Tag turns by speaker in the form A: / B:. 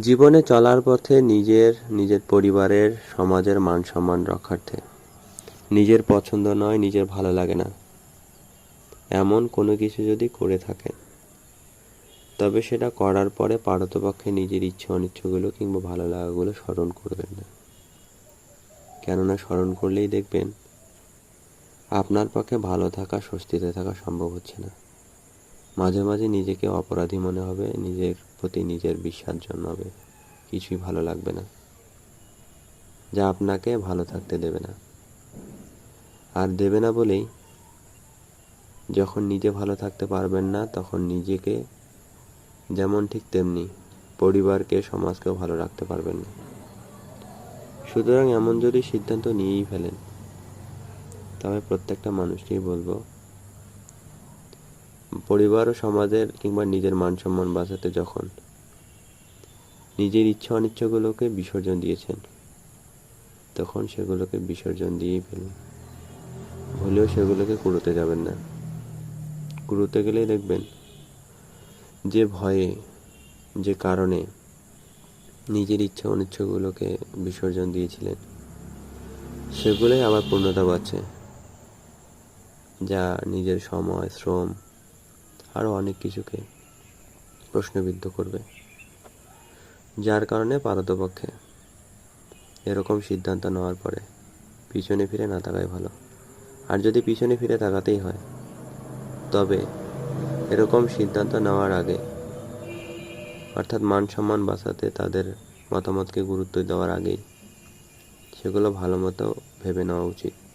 A: জীবনে চলার পথে নিজের নিজের পরিবারের, সমাজের মান সম্মান রক্ষার্থে। নিজের পছন্দ নয়, নিজের ভালো লাগে না। এমন কোনো কিছু যদি করে থাকেন তবে সেটা করার পরে পারতপক্ষে নিজের ইচ্ছে অনিচ্ছাগুলো কিংবা ভালো লাগাগুলো স্মরণ করবেন না। কেননা স্মরণ করলেই দেখবেন, আপনার পক্ষে ভালো থাকা, স্বস্তিতে থাকা সম্ভব হচ্ছে না। মাঝে মাঝে নিজেকে অপরাধী মনে হবে, নিজের প্রতি নিজের বিশ্বাস জন্মাবে। কিছুই ভালো লাগবে না। যা আপনাকে ভালো থাকতে দেবে না। আর দেবে না বলেই যখন নিজে ভালো থাকতে পারবেন না, তখন নিজেকে যেমন ঠিক তেমনি পরিবারকে, সমাজকেও ভালো রাখতে পারবেন না। সুতরাং এমন যদি সিদ্ধান্ত নিয়েই ফেলেন, তবে প্রত্যেকটা মানুষকেই বলব পরিবার ও সমাজের কিংবা নিজের মান সম্মান বাঁচাতে যখন নিজের ইচ্ছা অনিচ্ছাগুলোকে বিসর্জন দিয়েছেন, তখন সেগুলোকে বিসর্জন দিয়েই ফেলুন। হলেও সেগুলোকে কুড়োতে যাবেন না। কুড়োতে গেলেই দেখবেন যে ভয়ে, যে কারণে নিজের ইচ্ছা অনিচ্ছাগুলোকে বিসর্জন দিয়েছিলেন। সেগুলোই আবার পূর্ণতা পাচ্ছে। যা নিজের সময়, শ্রম আরও অনেক কিছুকে প্রশ্নবিদ্ধ করবে। যার কারণে পারতপক্ষে এরকম সিদ্ধান্ত নেওয়ার পরে পিছনে ফিরে না তাকাই ভালো। আর যদি পিছনে ফিরে তাকাতেই হয়, তবে এরকম সিদ্ধান্ত নেওয়ার আগে অর্থাৎ মান সম্মান বাঁচাতে তাদের মতামতকে গুরুত্ব দেওয়ার আগেই সেগুলো ভালো মতো ভেবে নেওয়া উচিত।